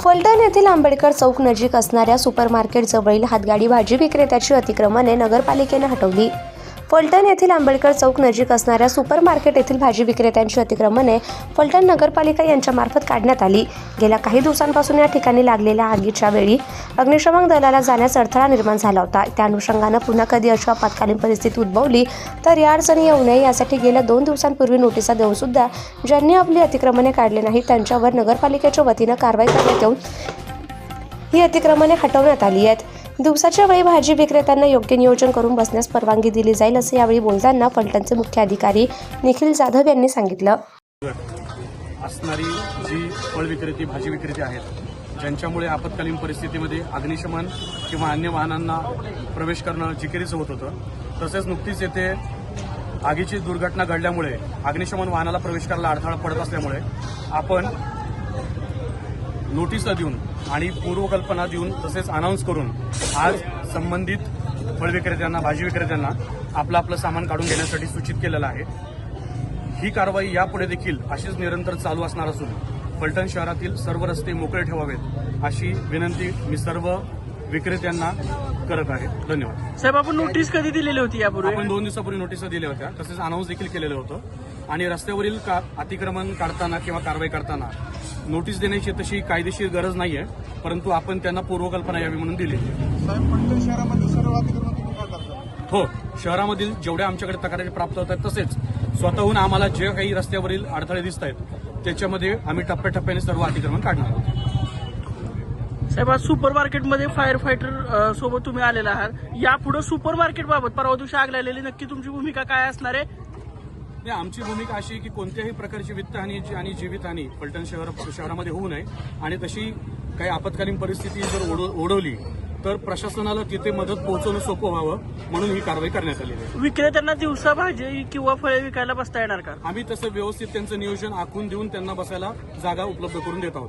फलटण येथील आंबेडकर चौक नजीक असणाऱ्या सुपरमार्केटजवळील हातगाडी भाजी विक्रेत्याची अतिक्रमणे नगरपालिकेने हटवली. फलटण येथील आंबेडकर चौक नजीक असणाऱ्या सुपर मार्केट येथील भाजी विक्रेत्यांची अतिक्रमणे फलटण नगरपालिका यांच्यामार्फत काढण्यात आली. गेल्या काही दिवसांपासून या ठिकाणी लागलेल्या आगीच्या वेळी अग्निशमन दलाला जाण्यास अडथळा निर्माण झाला होता. त्या अनुषंगानं पुन्हा कधी अशी आपत्कालीन परिस्थिती उद्भवली तर या अडचणी येऊ नये यासाठी गेल्या दोन दिवसांपूर्वी नोटिसा देऊन सुद्धा ज्यांनी आपली अतिक्रमणे काढले नाही त्यांच्यावर नगरपालिकेच्या वतीनं कारवाई करण्यात येऊन ही अतिक्रमणे हटवण्यात आली आहेत. दिवसाच्या वेळी भाजी विक्रेत्यांना योग्य नियोजन करून बसण्यास परवानगी दिली जाईल असं यावेळी बोलताना फलटणचे मुख्य अधिकारी निखिल जाधव यांनी सांगितलं. असणारी जी फळ विक्रेती भाजी विक्रेती आहेत ज्यांच्यामुळे आपत्कालीन परिस्थितीमध्ये अग्निशमन किंवा अन्य वाहनांना प्रवेश करणं जिकिरीचं होत होतं तसेच नुकतीच येथे आगीची दुर्घटना घडल्यामुळे अग्निशमन वाहनाला प्रवेश करायला अडथळा पडत असल्यामुळे आपण नोटीस देऊन आणि पूर्वकल्पना देऊन तसेच अनाऊन्स करून आज संबंधित फळ विक्रेत्यांना भाजी विक्रेत्यांना आपलं आपलं सामान काढून घेण्यासाठी सूचित केलेलं आहे. ही कारवाई यापुढे देखील अशीच निरंतर चालू असणार असून फलटण शहरातील सर्व रस्ते मोकळे ठेवावेत अशी विनंती मी सर्व विक्रेत्यांना करत आहे. धन्यवाद. साहेब आपण नोटीस कधी दिलेली होती यापूर्वी? आपण दोन दिवसापूर्वी नोटिसा दिल्या होत्या. तसेच अनाऊन्स देखील केलेलं होतं. आणि रस्त्यावरील का अतिक्रमण काढताना किंवा कारवाई करताना नोटीस देण्याची तशी कायदेशीर गरज नाहीये परंतु आपण त्यांना पूर्वकल्पना यावी म्हणून दिली साहेब फलटण शहरामध्ये सर्व अतिक्रमण तुम्ही का करता हो शहरामधील जेवढ्या आमच्याकडे तक्रारी प्राप्त होत आहेत तसेच स्वतःहून आम्हाला जे काही रस्त्यावरील अडथळे दिसत आहेत त्याच्यामध्ये आम्ही टप्प्याटप्प्याने सर्व अतिक्रमण काढणार आहोत. साहेब आज सुपर मार्केटमध्ये फायर फायटर सोबत तुम्ही आलेला आहात. यापुढे सुपर मार्केट बाबत परवा दिवशी आग लागलेली. नक्की तुमची भूमिका काय असणार आहे? नाही, आमची भूमिका अशी आहे की कोणत्याही प्रकारची वित्तहानी आणि जीवितहानी फलटण शहर शहरामध्ये होऊ नये. आणि तशी काही आपत्कालीन परिस्थिती जर ओढ- ओढवली तर प्रशासनाला तिथे मदत पोहोचवणं सोपं व्हावं म्हणून ही कारवाई करण्यात आलेली आहे. विक्रेत्यांना दिवसा भाजी किंवा फळे विकायला बसता येणार का? आम्ही तसं व्यवस्थित त्यांचं नियोजन आखून देऊन त्यांना बसायला जागा उपलब्ध करून देत आहोत.